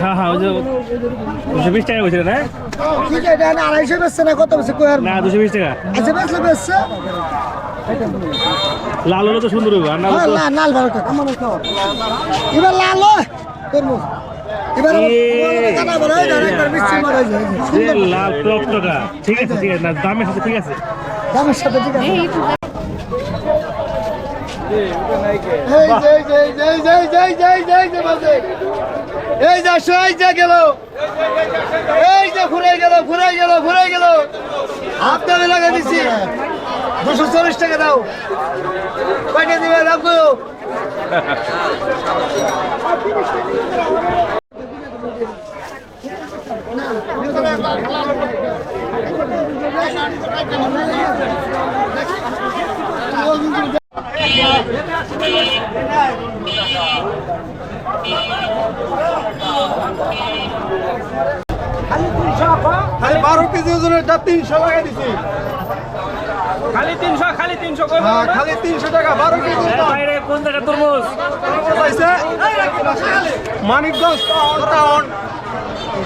হ্যাঁ হ্যাঁ ওই যে দুশো বিশ টাকা বলছিল না কত না লাল হলো তো সুন্দর হ্যাঁ তো- লাল লাল এবার লাল হয়। দামের সাথে ঠিক আছে দামের সাথে এই যা সই যা গেল এই যে ঘুরে গেল ঘুরে গেল ঘুরে গেল হাফ দামে লাগা দিচ্ছি দুশো চল্লিশ টাকা দাও পাঠিয়ে দিবে রাখব খালি বারো কেজি ওজনের টা তিনশো টাকা দিছি। খালি তিনশো খালি তিনশো হ্যাঁ খালি তিনশো টাকা বারো কেজি। বাইরে কোন জায়গা তরমুজ? মানিকগঞ্জ টাউন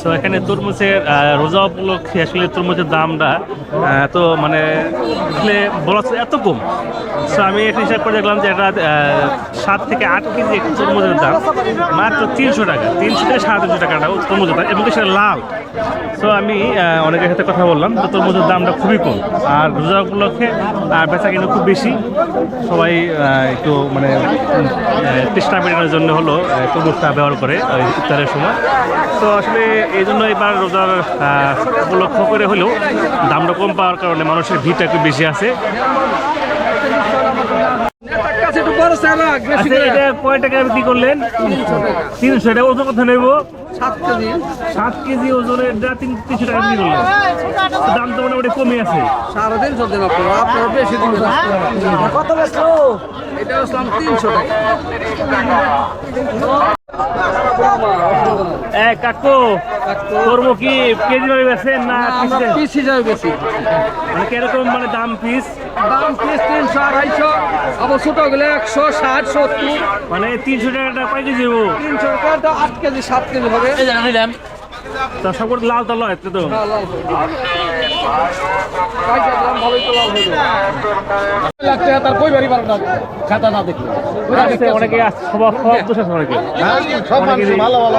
সো এখানে তরমুজের রোজা উপলক্ষে আসলে তরমুজের দামটা তো মানে আসলে বলা এত কম। সো আমি এখন হিসাব করে দেখলাম যে এটা সাত থেকে আট কেজি একটা তরমুজের দাম। মাত্র তিনশো টাকা তিনশো থেকে সাড়ে তিনশো টাকা তরমুজের দাম এবং সেটা লাল। সো আমি অনেকের সাথে কথা বললাম তো তরমুজের দামটা খুবই কম। আর রোজা উপলক্ষে আহ, বেচা কিন্তু খুব বেশি। সবাই একটু মানে তৃষ্ণা মেটানোর জন্য হলো তরমুজটা ব্যবহার করে ওই ইফতারের সময়। তো আসলে এই জন্য এবার রোজার উপলক্ষ করে হলেও দামটা কম পাওয়ার কারণে মানুষের ভিড়টা একটু বেশি আছে। আচ্ছা এটা কয় টাকা বিক্রি করলেন? তিনশো টাকা ওজন নেব? সাত কেজি। সাত কেজি ওজনের এটা তিন তিনশো টাকা বিক্রি করলেন। তো দাম তো মোটামুটি কমে আছে। সাড়ে তিনশো দিন আপনারা আপনারা বেশি কত বেচলো? এটা তিনশো টাকা। কাকু। করব কি? কেজি ভাবে বেছেন না আমরা পিস হিসাবে বেশি মানে কীরকম মানে দাম পিস? দাম পিস তিনশো আড়াইশো আবার ছোটো গেলে একশো ষাট সত্তর। মানে তিনশো টাকাটা কয় কেজি হব তিনশো টাকা আট কেজি সাত কেজি হবে। তা সব লাল তাল এত তো লাল লাল দাম তো? হয়ে যাবে। লাখ টাকা তার কই বাড়ি না খাতা না দেখি অনেকে সবার সবার দোষ আছে অনেকে সব মানুষ ভালো ভালো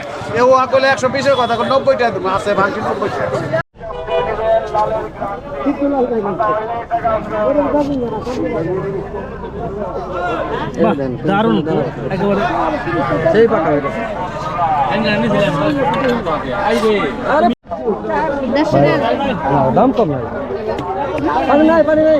এ ও আকলে একশো বিশের কথা নব্বইটা দেবো আছে ভাঙছি নব্বইটা। দারুণ। একেবারে। সেই পাকা হয়ে দাম কম নাই। পানি নাই পানি নাই।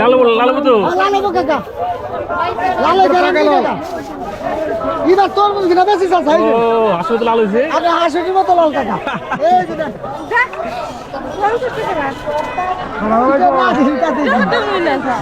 লাল তো লালো কাকা লালো কাকা ইদা তোর মুখ না বেশি চাল ও আসলে তো লাল হয়েছে? আরে হাসির মতো লাল কাকা এই যে দেখ যা, পঞ্চাশ টাকা রাখ। এটা না দিন কাটে তুমি না